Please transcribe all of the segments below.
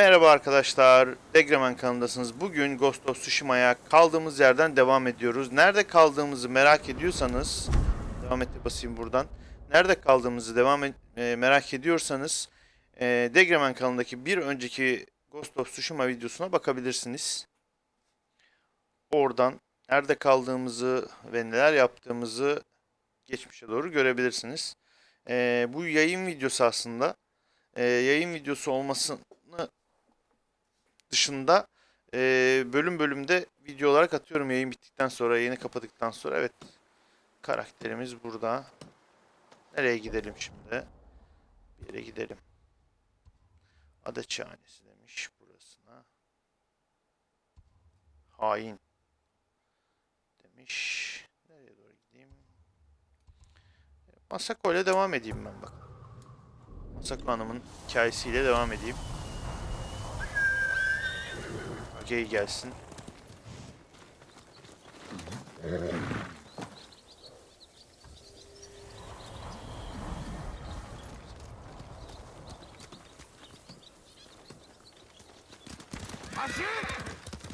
Merhaba arkadaşlar, Degraman kanalındasınız. Bugün Ghost of Tsushima'ya kaldığımız yerden devam ediyoruz. Nerede kaldığımızı merak ediyorsanız, devam ete basayım buradan. Nerede kaldığımızı devam et- e, merak ediyorsanız, e, Degraman kanalındaki bir önceki Ghost of Tsushima videosuna bakabilirsiniz. Oradan nerede kaldığımızı ve neler yaptığımızı geçmişe doğru görebilirsiniz. E, bu yayın videosu aslında. E, yayın videosu olmasını dışında e, bölüm bölümde video olarak atıyorum yayın bittikten sonra, yayını kapadıktan sonra. Evet, karakterimiz burada. Nereye gidelim şimdi? Bir yere gidelim. Adaçhanesi demiş burasına. Hain demiş. Nereye doğru gideyim? Masako ile devam edeyim ben bak. Masako Hanım'ın hikayesiyle devam edeyim. Gay gelsin.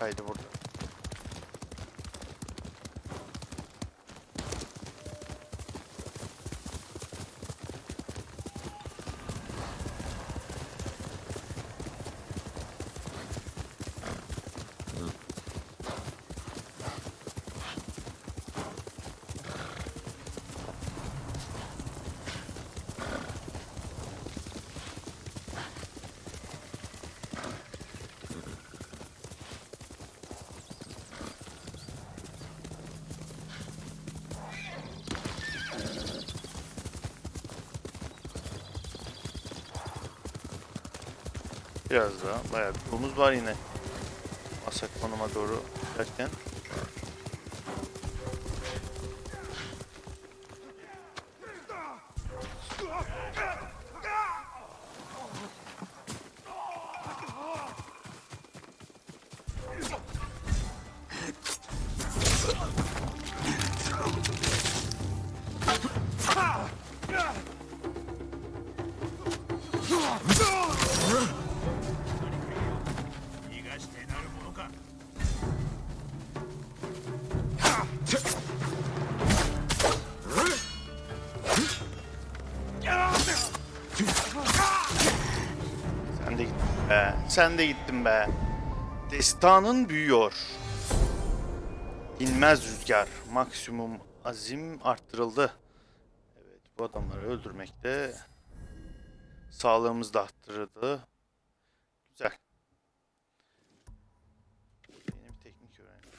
Haydi burada. Biraz daha bayağı bir yolumuz var yine. Asak konuma doğru giderken. Sen de gittin be. Destanın büyüyor. İnmez rüzgar. Maksimum azim arttırıldı. Evet bu adamları öldürmekte sağlığımız da arttırıldı. Güzel. Yeni bir teknik öğrendim.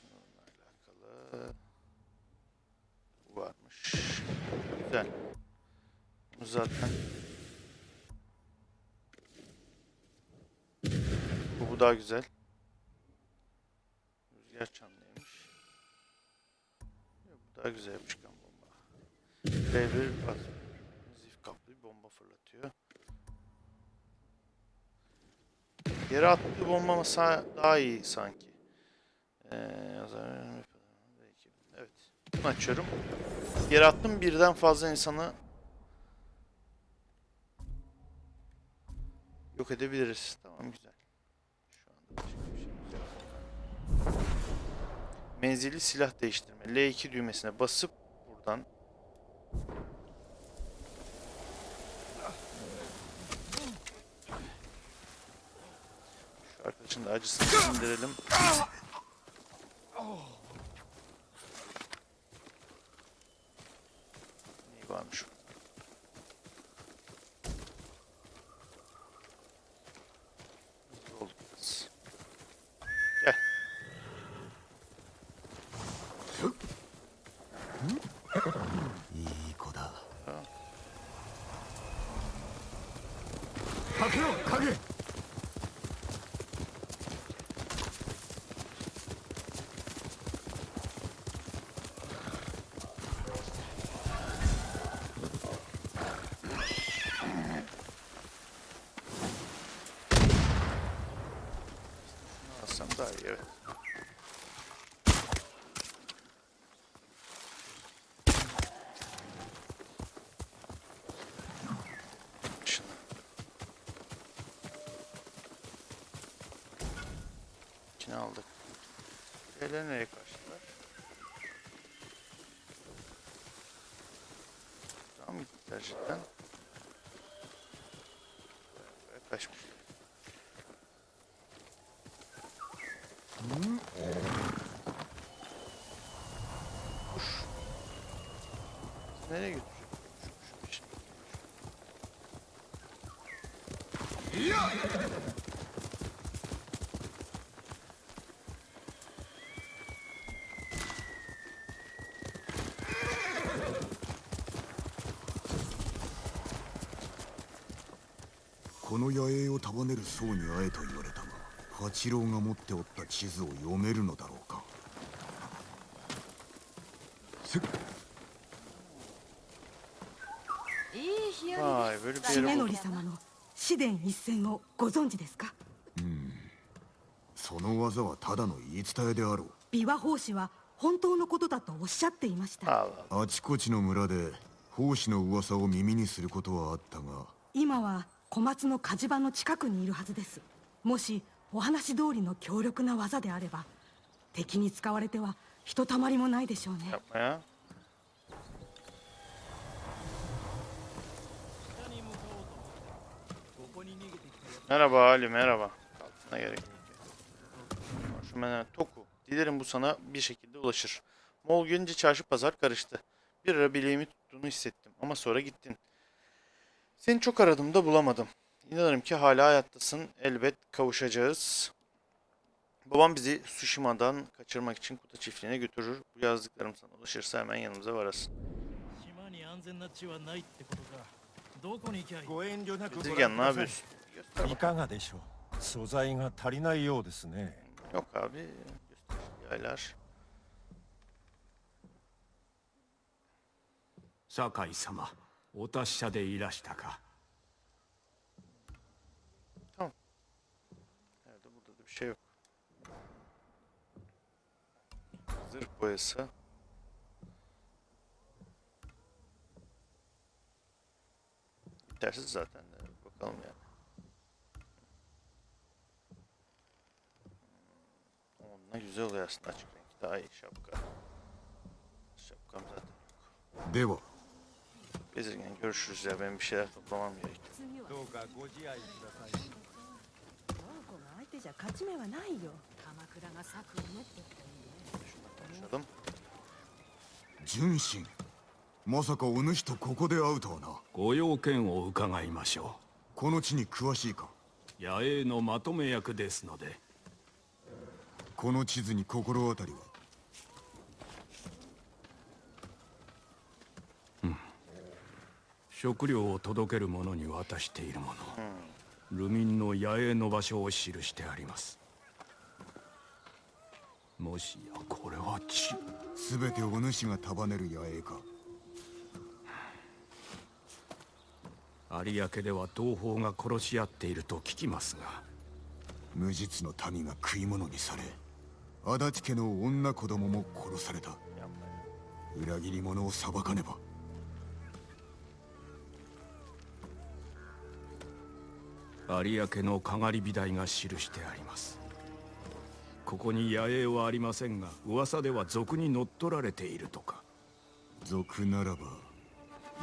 Şununla alakalı. Bu varmış. Güzel. Bu zaten Bu, bu daha güzel. Rüzgar çamlıymış. Bu daha güzel yapışkan bomba. B1 az zif kaplı bir bomba fırlatıyor. Yere attığı bomba daha iyi sanki. Ee. Evet. Bunu açıyorum. Yere attım birden fazla insanı yok edebiliriz. Tamam güzel. Şu anda başka bir şeyimiz yok. Menzilli silah değiştirme. L2 düğmesine basıp buradan Şu arkadaşın da acısını indirelim. İyi varmış. Hızlı olduk biraz. Gel. Şunu alsam daha iyi evet. Şunu. aldık. Diğerleri nereye kaçtılar? Tamam gittiler cidden. Buraya kaçmışlar. Kuş. Nereye götürecek? Şu 束ねる僧に会えと言われたが八郎が持っておった地図を読めるのだろうか。せいい日和 Vay böyle bir です yere 重.則様の紫伝一戦をご存知ですか？その技はただの言い伝えであろう。琵琶法師は本当のことだとおっしゃっていました.あちこちの村で法師の噂を耳にすることはあったが。今は小松の火事場の近くにいるはずですもしお話通りの強力な技であれば敵に使われてはひとたまりもないでしょうね Yapma ya. Merhaba Ali merhaba. Kalkına gerek yok. menen Toku. Dilerim bu sana bir şekilde ulaşır. Moğol gelince çarşı pazar karıştı. Bir ara bileğimi tuttuğunu hissettim ama sonra gittin. Seni çok aradım da bulamadım. İnanırım ki hala hayattasın. Elbet kavuşacağız. Babam bizi Tsushima'dan kaçırmak için Kuta çiftliğine götürür. Bu yazdıklarım sana ulaşırsa hemen yanımıza varasın. 島に安全な地はないってことかどこに行きゃいいご遠慮なくご Bezirgen 覧 ne くださ yapıyorsun? いいかがでしょう素材が足りないようですね Yok abi. Gösterici yaylar. 酒井様 お達者でいらしたか Nerede? Burada da bir şey yok. Zırh boyası. Yetersiz zaten. de. Bakalım yani. Hmm, Onunla güzel oluyor aslında açık renk. Daha iyi şapka. Şapkam zaten yok. では Bezirgen görüşürüz ya. Benim bir şeyler toplamam gerek. 次はどうかご自愛くださいこの子が相手じゃ勝ち目はないよ鎌倉が策を練って.純真まさかお主とここで会うとはなご用件を伺いましょこの地に詳しいかう野営のまとめ役ですのでこの地図に心当たりは食料を届ける者に渡しているもの、ルミンの野営の場所を記してあります。もしやこれは地。全てお主が束ねる野営か。有明では同胞が殺し合っていると聞きますが。無実の民が食い物にされ足立家の女子供も殺された.裏切り者を裁かねば有明のかがり火台が記してあります。ここに野営はありませんが噂では賊に乗っ取られているとか。賊ならば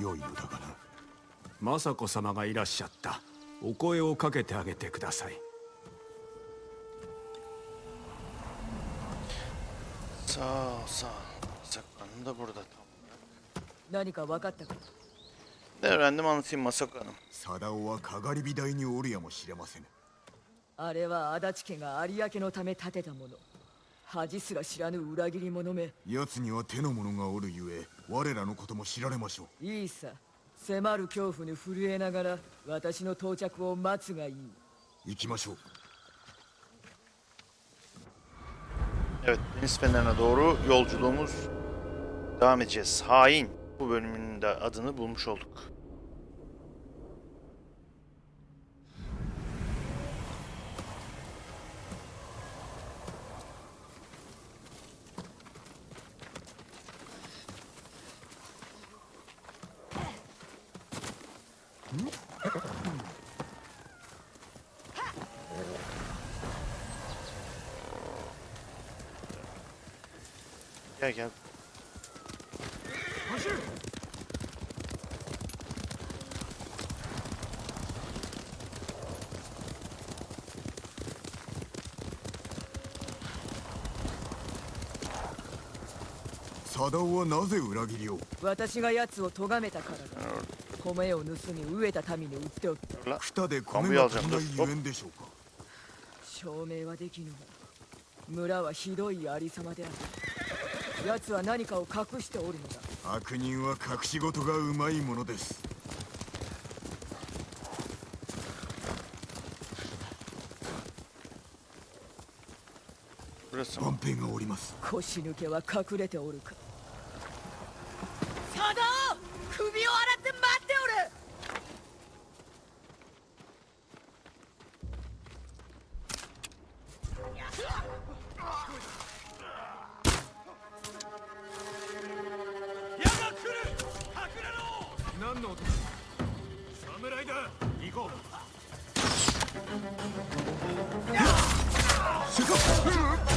良いのだがな。雅子様がいらっしゃった。お声をかけてあげてください。Sağ ol sağ ol. Saklanım da burada tam olarak. 何か分かったか？だかラマシンまオはか火台におるやもしれませんあれは足立家が有明のため建てたもの恥すら知らぬ裏切り者め奴には手の者がおるゆえ我らのことも知られましょういさ迫る恐怖に震えながら私の到着を待つがいい行きましょう Gel 佐田をなぜ裏切りを？私が奴を咎めたからだ。米を盗み飢えた民に売っておく La. 蓋で米が足りないゆえんでしょうか。証明はできぬが村はひどいありさまである奴は何かを隠しておるのだ。悪人は隠し事がうまいものです?万兵がおります。腰抜けは隠れておるか出発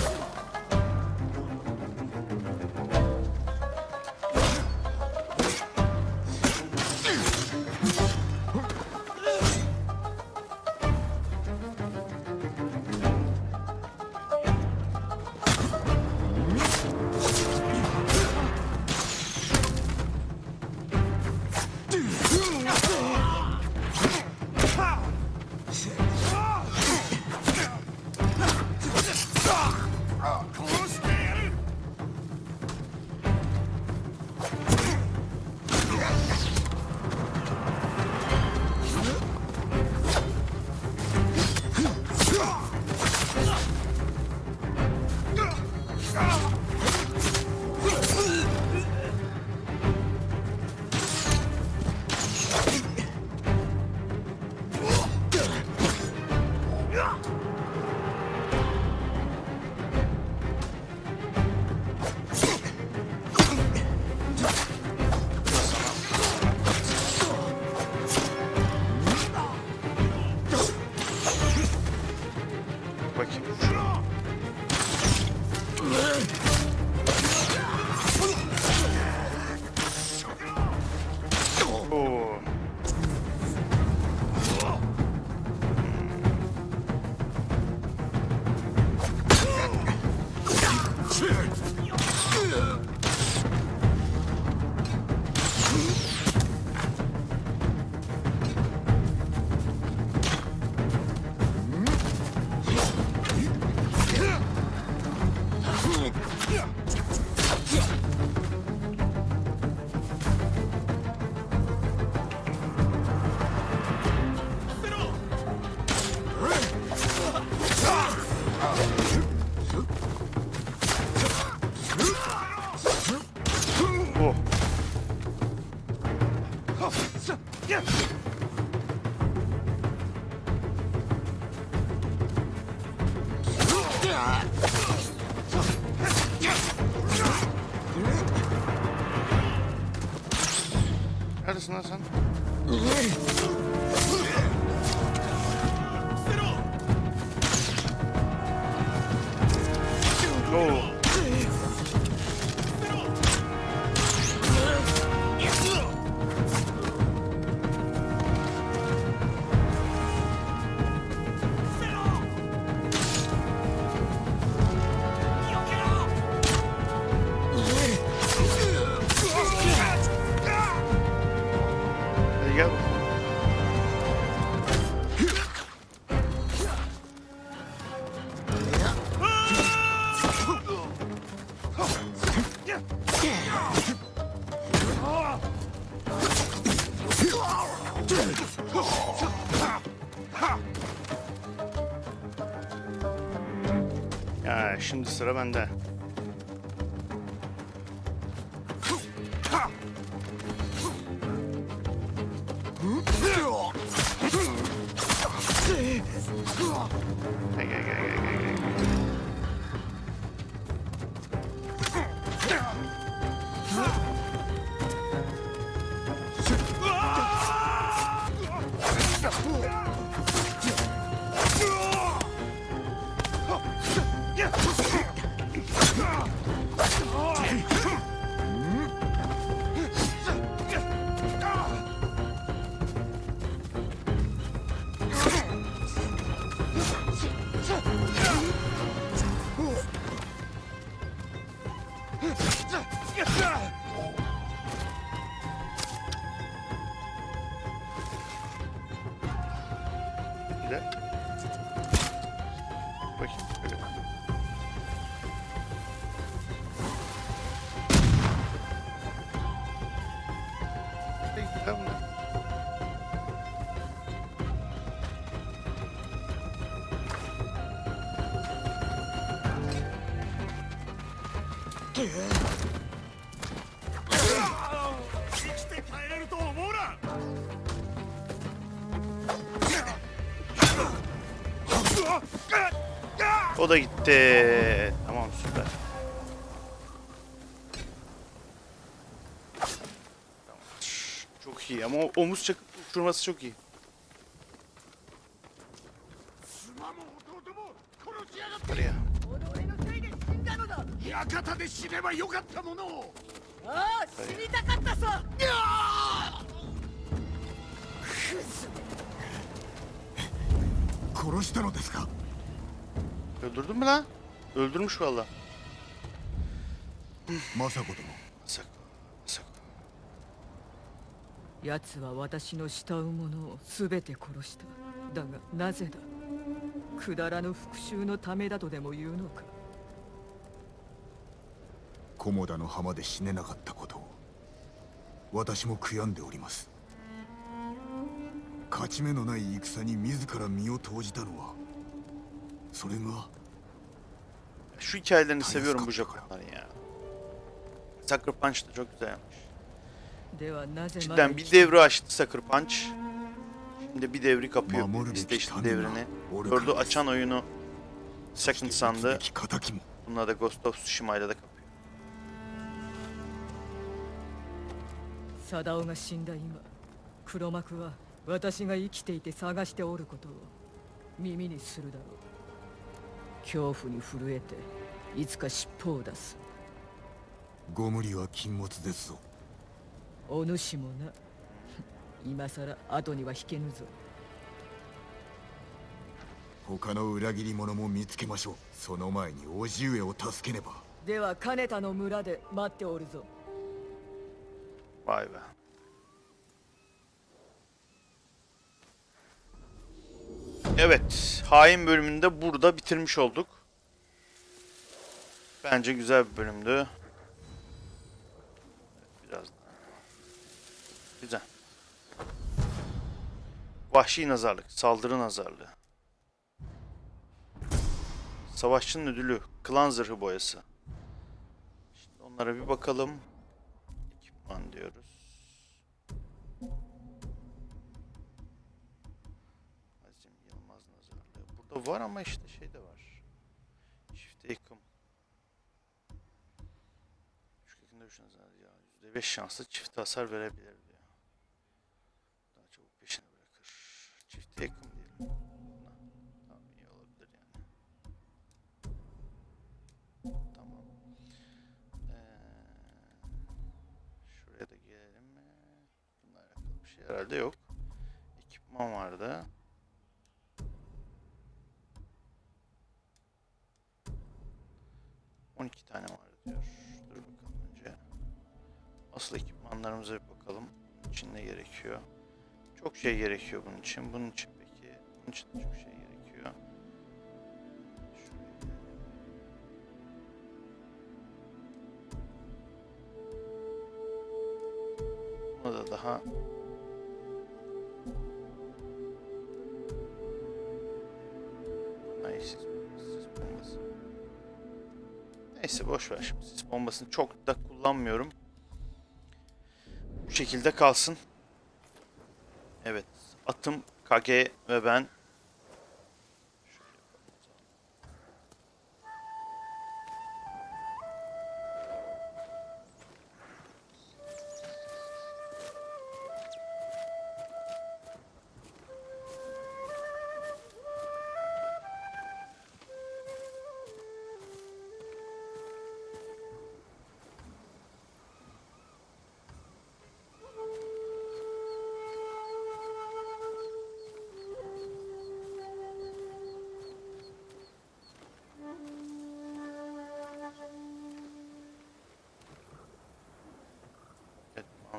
Woo! Neredesin lan sen? Ya şimdi sıra bende. Gel gel gel gel gel. O da gitti. Tamam süper. Çok iyi ama omuz çakıp uçurması çok iyi. 死ねばよかったものをああ死にたかったさ殺したのですか？Öldürdün mü lan? Öldürmüş valla. 政子殿 Sak. Sak. 奴は私の慕う者を全て殺しただがなぜだ？くだらぬ復讐のためだとでも言うのか？菰田の浜で死ねなかったことを私も悔やんでおります勝ち目のない戦に自ら身を投じたのはそれが Şu hikayelerini seviyorum bu Japonların ya. Sucker Punch da çok güzel yapmış. ではなぜまだ Cidden 生 bir devri açtı Sucker Punch. Şimdi bir devri kapıyor. PlayStation devrini. Dördü açan oyunu Second 生 sandı. きべき仇も Bununla da Ghost of Tsushima'yla da kapıyor. 貞夫が死んだ今黒幕は私が生きていて探しておることを耳にするだろう。恐怖に震えていつか尻尾を出す。ご無理は禁物ですぞ。お主もな。今さら後には引けぬぞ。他の裏切り者も見つけましょう。その前に叔父上を助けねば。では金田の村で待っておるぞ Vay be. Evet, hain bölümünde burada bitirmiş olduk. Bence güzel bir bölümdü. Biraz. Güzel. Vahşi nazarlık, saldırı nazarlığı. Savaşçının ödülü, klan zırhı boyası. Şimdi onlara bir bakalım. Ekipman diyoruz. Azim Yılmaz nazarlığı. Burada var ama işte şey de var. Çifte yıkım. Üç nazar ya. %5 şanslı çift hasar verebilir diyor. Daha çabuk peşini bırakır. Çifte yıkım herhalde yok. Ekipman vardı. On iki tane var diyor. Dur bakalım önce. Asıl ekipmanlarımıza bir bakalım. Bunun için ne gerekiyor? Çok şey gerekiyor bunun için. Bunun için peki. Bunun için çok şey gerekiyor. Şuraya da daha Neyse boş ver şimdi sis bombasını çok da kullanmıyorum. Bu şekilde kalsın. Evet. Atım Kage ve ben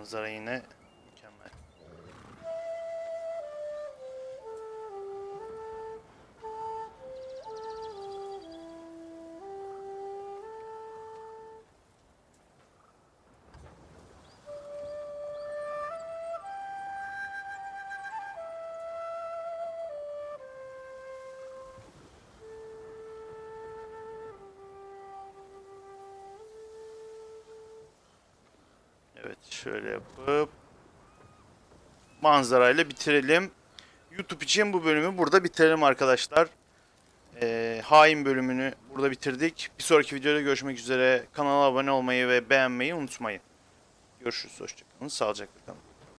Nazareyni Şöyle yapıp manzarayla bitirelim. YouTube için bu bölümü burada bitirelim arkadaşlar. Ee, hain bölümünü burada bitirdik. Bir sonraki videoda görüşmek üzere. Kanala abone olmayı ve beğenmeyi unutmayın. Görüşürüz. Hoşçakalın. Sağlıcakla kalın.